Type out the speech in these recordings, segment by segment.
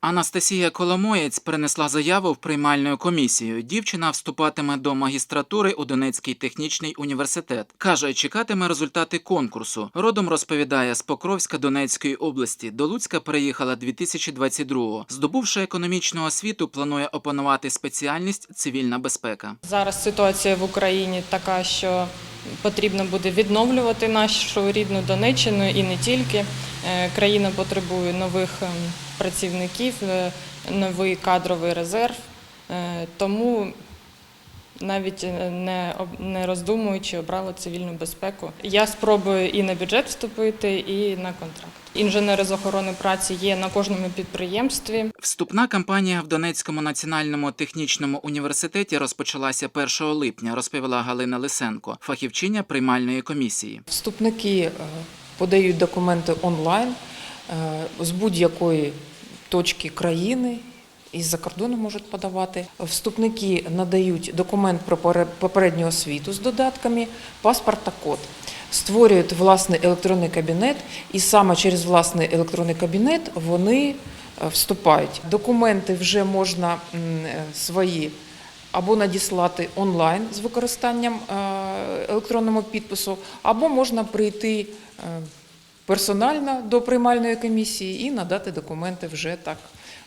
Анастасія Коломоєць принесла заяву в приймальну комісію. Дівчина вступатиме до магістратури у Донецький технічний університет. Каже, чекатиме результати конкурсу. Родом розповідає з Покровська Донецької області. До Луцька переїхала 2022-го. Здобувши економічну освіту, планує опанувати спеціальність цивільна безпека. Зараз ситуація в Україні така, що потрібно буде відновлювати нашу рідну Донеччину і не тільки. Е, Країна потребує нових ем, працівників, е, новий кадровий резерв. Е, Тому навіть е, не, не роздумуючи, обрала цивільну безпеку. Я спробую і на бюджет вступити, і на контракт. Інженери з охорони праці є на кожному підприємстві. Вступна кампанія в Донецькому національному технічному університеті розпочалася 1 липня, розповіла Галина Лисенко, фахівчиня приймальної комісії. Вступники подають документи онлайн з будь-якої точки країни. І з-за кордону можуть подавати. Вступники надають документ про пере- попередню освіту з додатками, паспорт та код. Створюють власний електронний кабінет, і саме через власний електронний кабінет вони е, вступають. Документи вже можна е, свої або надіслати онлайн з використанням е, електронного підпису, або можна прийти персонально до приймальної комісії і надати документи вже так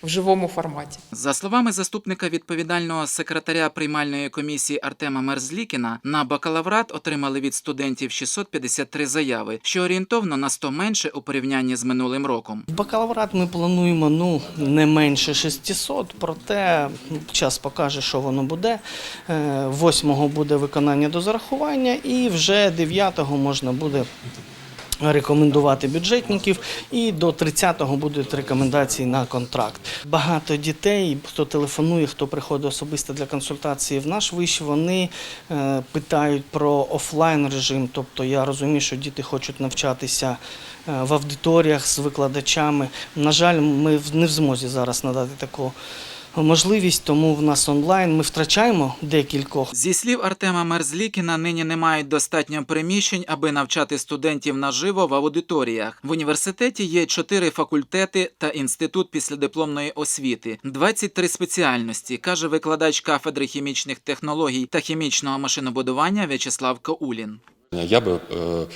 в живому форматі. За словами заступника відповідального секретаря приймальної комісії Артема Мерзлікіна, на бакалаврат отримали від студентів 653 заяви, що орієнтовно на 100 менше у порівнянні з минулим роком. В бакалаврат ми плануємо ну не менше 600, проте час покаже, що воно буде. Е, Восьмого буде виконання до зарахування, і вже 9-го можна буде. Рекомендувати бюджетників і до 30-го будуть рекомендації на контракт. Багато дітей, хто телефонує, хто приходить особисто для консультації в наш виш, вони е, питають про офлайн режим. Тобто я розумію, що діти хочуть навчатися е, в аудиторіях з викладачами. На жаль, ми не в змозі зараз надати таку можливість, тому в нас онлайн. Ми втрачаємо декількох. Зі слів Артема Мерзлікіна, нині не мають достатньо приміщень, аби навчати студентів наживо в аудиторіях. В університеті є чотири факультети та інститут післядипломної освіти, 23 спеціальності, каже викладач кафедри хімічних технологій та хімічного машинобудування В'ячеслав Каулін. Я би е, е,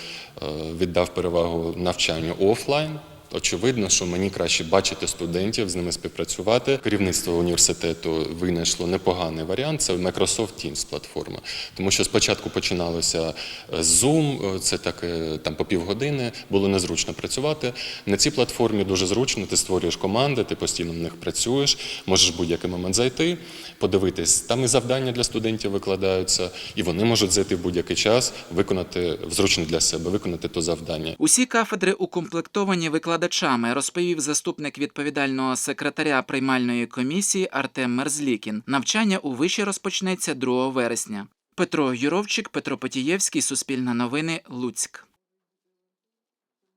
віддав перевагу навчанню офлайн. Очевидно, що мені краще бачити студентів, з ними співпрацювати. Керівництво університету винайшло непоганий варіант. Це Microsoft Teams платформа. Тому що спочатку починалося е, Zoom, е, це так е, там по півгодини, було незручно працювати. На цій платформі дуже зручно. Ти створюєш команди, ти постійно на них працюєш, можеш будь-який момент зайти, подивитись. Там і завдання для студентів викладаються, і вони можуть зайти в будь-який час, виконати зручно для себе, виконати то завдання. Усі кафедри укомплектовані викладачами, розповів заступник відповідального секретаря приймальної комісії Артем Мерзлікін. Навчання у виші розпочнеться 2 вересня. Петро Юровчик, Петро Потієвський, Суспільне новини, Луцьк.